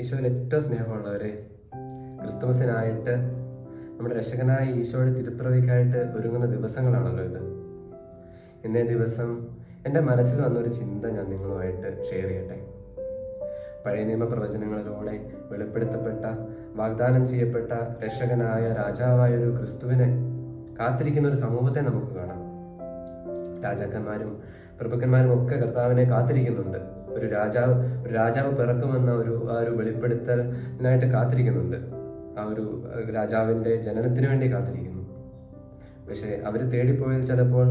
ഈശോയിൽ ഏറ്റവും സ്നേഹമുള്ളവരെ ക്രിസ്തുമസിനായിട്ട് നമ്മുടെ രക്ഷകനായ ഈശോയുടെ തിരുപ്പിറവിക്കായിട്ട് ഒരുങ്ങുന്ന ദിവസങ്ങളാണല്ലോ ഇത്. ഇന്നേ ദിവസം എന്റെ മനസ്സിൽ വന്നൊരു ചിന്ത ഞാൻ നിങ്ങളുമായിട്ട് ഷെയർ ചെയ്യട്ടെ. പഴയ നിയമ പ്രവചനങ്ങളിലൂടെ വെളിപ്പെടുത്തപ്പെട്ട വാഗ്ദാനം ചെയ്യപ്പെട്ട രക്ഷകനായ രാജാവായ ഒരു ക്രിസ്തുവിനെ കാത്തിരിക്കുന്ന ഒരു സമൂഹത്തെ നമുക്ക് കാണാം. രാജാക്കന്മാരും പ്രഭുക്കന്മാരും ഒക്കെ കർത്താവിനെ കാത്തിരിക്കുന്നുണ്ട്. ഒരു രാജാവ് ഒരു രാജാവ് പിറക്കുമെന്ന ഒരു ആ ഒരു വെളിപ്പെടുത്തലിനായിട്ട് കാത്തിരിക്കുന്നുണ്ട്. ആ ഒരു രാജാവിന്റെ ജനനത്തിന് വേണ്ടി കാത്തിരിക്കുന്നു. പക്ഷേ അവർ തേടിപ്പോയത് ചിലപ്പോൾ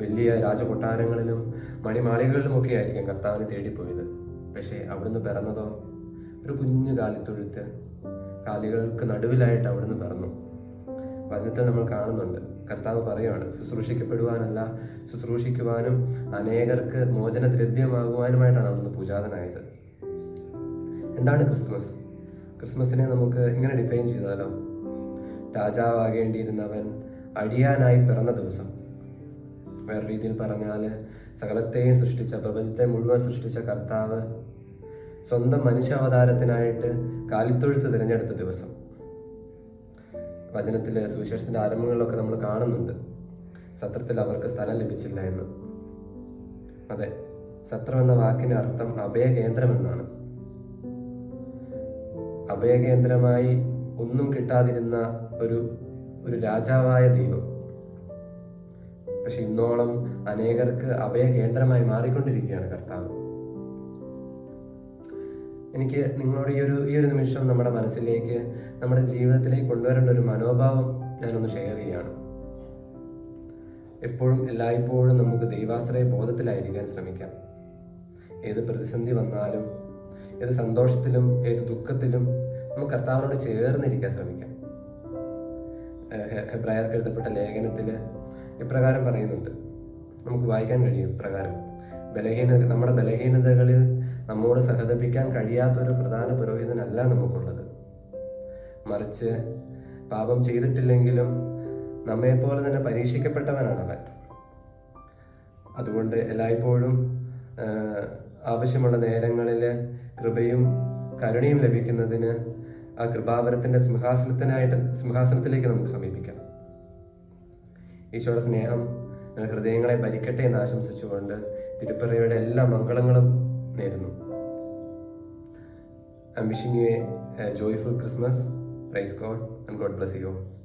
വലിയ രാജകൊട്ടാരങ്ങളിലും മണിമാളികളിലും ഒക്കെ ആയിരിക്കും കർത്താവിനെ തേടിപ്പോയത്. പക്ഷേ അവിടുന്ന് പിറന്നതോ ഒരു കുഞ്ഞു കാലിത്തൊഴുത്ത് കാലികൾക്ക് നടുവിലായിട്ട് അവിടുന്ന് പിറന്നു. വചനത്തിൽ നമ്മൾ കാണുന്നുണ്ട്. കർത്താവ് പറയുവാണ് ശുശ്രൂഷിക്കപ്പെടുവാനല്ല ശുശ്രൂഷിക്കുവാനും അനേകർക്ക് മോചന ദ്രവ്യമാകുവാനുമായിട്ടാണ് അവിടുന്ന് പൂജാതനായത്. എന്താണ് ക്രിസ്മസ്? ക്രിസ്മസിനെ നമുക്ക് ഇങ്ങനെ ഡിഫൈൻ ചെയ്താലോ? രാജാവാകേണ്ടിയിരുന്നവൻ അടിയാനായി പിറന്ന ദിവസം. വേറെ രീതിയിൽ പറഞ്ഞാൽ സകലത്തെയും സൃഷ്ടിച്ച പ്രപഞ്ചത്തെ മുഴുവൻ സൃഷ്ടിച്ച കർത്താവ് സ്വന്തം മനുഷ്യാവതാരത്തിനായിട്ട് കാലിത്തൊഴുത്ത് തിരഞ്ഞെടുത്ത ദിവസം. വചനത്തിൽ സുവിശേഷത്തിന്റെ ആരംഭങ്ങളിലൊക്കെ നമ്മൾ കാണുന്നുണ്ട്. സത്രത്തിൽ അവർക്ക് സ്ഥലം ലഭിച്ചില്ല എന്ന്. അതെ സത്രം എന്ന വാക്കിന് അർത്ഥം അഭയകേന്ദ്രം എന്നാണ് അഭയകേന്ദ്രമായി ഒന്നും കിട്ടാതിരുന്ന ഒരു ഒരു രാജാവായ ദൈവം. പക്ഷെ ഇന്നോളം അനേകർക്ക് അഭയകേന്ദ്രമായി മാറിക്കൊണ്ടിരിക്കുകയാണ് കർത്താവ്. എനിക്ക് നിങ്ങളോട് ഈ ഒരു ഈ ഒരു നിമിഷം നമ്മുടെ മനസ്സിലേക്ക് നമ്മുടെ ജീവിതത്തിലേക്ക് കൊണ്ടുവരേണ്ട ഒരു മനോഭാവം ഞാനൊന്ന് ഷെയർ ചെയ്യുകയാണ്. എപ്പോഴും എല്ലായ്പ്പോഴും നമുക്ക് ദൈവാശ്രയ ബോധത്തിലായിരിക്കാൻ ശ്രമിക്കാം. ഏത് പ്രതിസന്ധി വന്നാലും ഏത് സന്തോഷത്തിലും ഏത് ദുഃഖത്തിലും നമുക്ക് കർത്താവിനോട് ചേർന്നിരിക്കാൻ ശ്രമിക്കാം. ഹെബ്രായർക്ക് എഴുതപ്പെട്ട ലേഖനത്തിൽ ഇപ്രകാരം പറയുന്നുണ്ട്. നമുക്ക് വായിക്കാൻ കഴിയും ഇപ്രകാരം. ബലഹീന നമ്മുടെ ബലഹീനതകളിൽ നമ്മോട് സഹതപിക്കാൻ കഴിയാത്തൊരു പ്രധാന പുരോഹിതനല്ല നമുക്കുള്ളത്. മറിച്ച് പാപം ചെയ്തിട്ടില്ലെങ്കിലും നമ്മെപ്പോലെ തന്നെ പരീക്ഷിക്കപ്പെട്ടവനാണ് അവൻ അതുകൊണ്ട് എല്ലായ്പ്പോഴും ആവശ്യമുള്ള നേരങ്ങളിൽ കൃപയും കരുണയും ലഭിക്കുന്നതിന് ആ കൃപാവരത്തിന്റെ സിംഹാസനത്തിനായിട്ട് സിംഹാസനത്തിലേക്ക് നമുക്ക് സമീപിക്കാം. ഈശോയുടെ സ്നേഹം ഹൃദയങ്ങളെ ഭരിക്കട്ടെ എന്ന് ആശംസിച്ചുകൊണ്ട് തിരുപ്പറയുടെ എല്ലാ മംഗളങ്ങളും നേരുന്നു. I wishing a joyful Christmas praise God and God bless you